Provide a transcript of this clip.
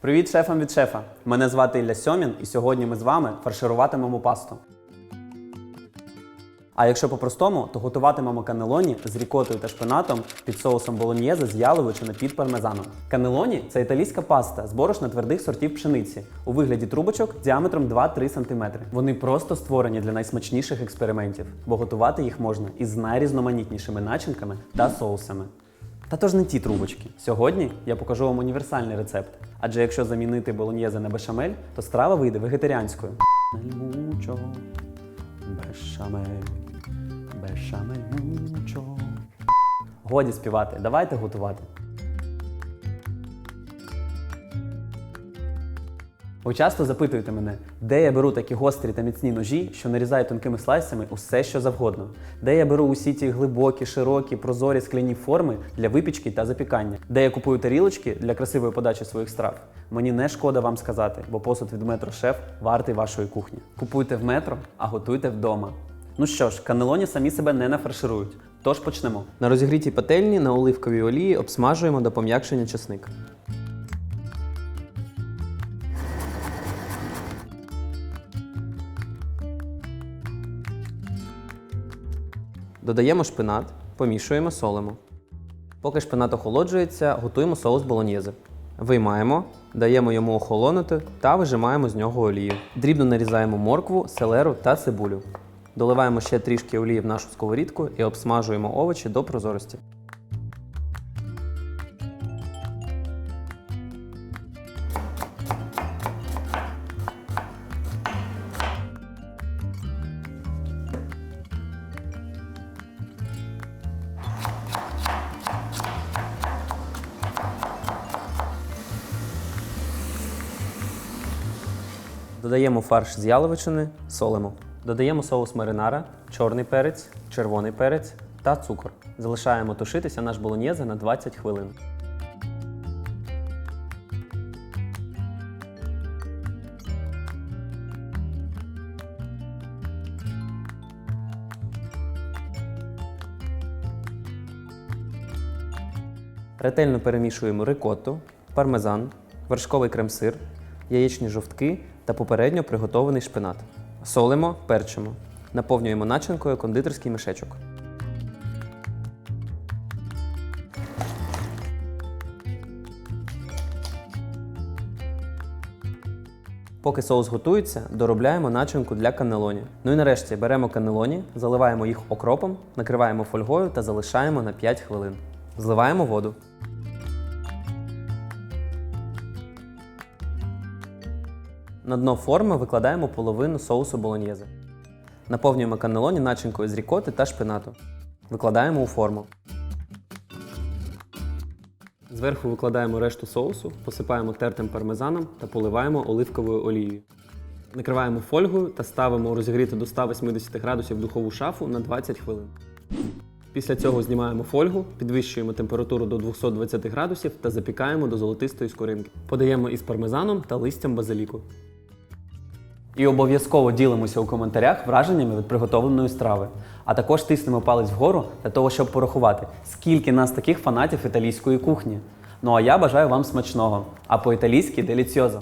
Привіт шефам від шефа! Мене звати Ілля Сьомін, і сьогодні ми з вами фаршируватимемо пасту. А якщо по-простому, то готуватимемо канелоні з рікотою та шпинатом під соусом болоньєзе з яловичини під пармезаном. Канелоні це італійська паста з борошна твердих сортів пшениці у вигляді трубочок діаметром 2-3 см. Вони просто створені для найсмачніших експериментів, бо готувати їх можна із найрізноманітнішими начинками та соусами. Та то ж не ті трубочки. Сьогодні я покажу вам універсальний рецепт. Адже якщо замінити болоньєзе на бешамель, то страва вийде вегетаріанською. Мучо, бешамель, бешамель мучо. Годі співати, давайте готувати. Ви часто запитуєте мене, де я беру такі гострі та міцні ножі, що нарізають тонкими слайсами усе, що завгодно, де я беру усі ті глибокі, широкі, прозорі скляні форми для випічки та запікання, де я купую тарілочки для красивої подачі своїх страв. Мені не шкода вам сказати, бо посуд від метро шеф вартий вашої кухні. Купуйте в метро, а готуйте вдома. Ну що ж, канелоні самі себе не нафарширують. Тож почнемо. На розігрітій пательні на оливковій олії обсмажуємо до пом'якшення чесник. Додаємо шпинат, помішуємо, солимо. Поки шпинат охолоджується, готуємо соус болоньєзе. Виймаємо, даємо йому охолонути та вижимаємо з нього олію. Дрібно нарізаємо моркву, селеру та цибулю. Доливаємо ще трішки олії в нашу сковорідку і обсмажуємо овочі до прозорості. Додаємо фарш з яловичини, солимо. Додаємо соус маринара, чорний перець, червоний перець та цукор. Залишаємо тушитися наш болоньєзе на 20 хвилин. Ретельно перемішуємо рикотту, пармезан, вершковий крем-сир, яєчні жовтки та попередньо приготований шпинат. Солимо, перчимо. Наповнюємо начинкою кондитерський мішечок. Поки соус готується, доробляємо начинку для канелоні. Ну і нарешті беремо канелоні, заливаємо їх окропом, накриваємо фольгою та залишаємо на 5 хвилин. Зливаємо воду. На дно форми викладаємо половину соусу болоньєзе. Наповнюємо канелоні начинкою з рікоти та шпинату. Викладаємо у форму. Зверху викладаємо решту соусу, посипаємо тертим пармезаном та поливаємо оливковою олією. Накриваємо фольгою та ставимо розігріти до 180 градусів духову шафу на 20 хвилин. Після цього знімаємо фольгу, підвищуємо температуру до 220 градусів та запікаємо до золотистої скоринки. Подаємо із пармезаном та листям базиліку. І обов'язково ділимося у коментарях враженнями від приготовленої страви. А також тиснемо палець вгору для того, щоб порахувати, скільки нас таких фанатів італійської кухні. Ну а я бажаю вам смачного, а по-італійськи деліціозо.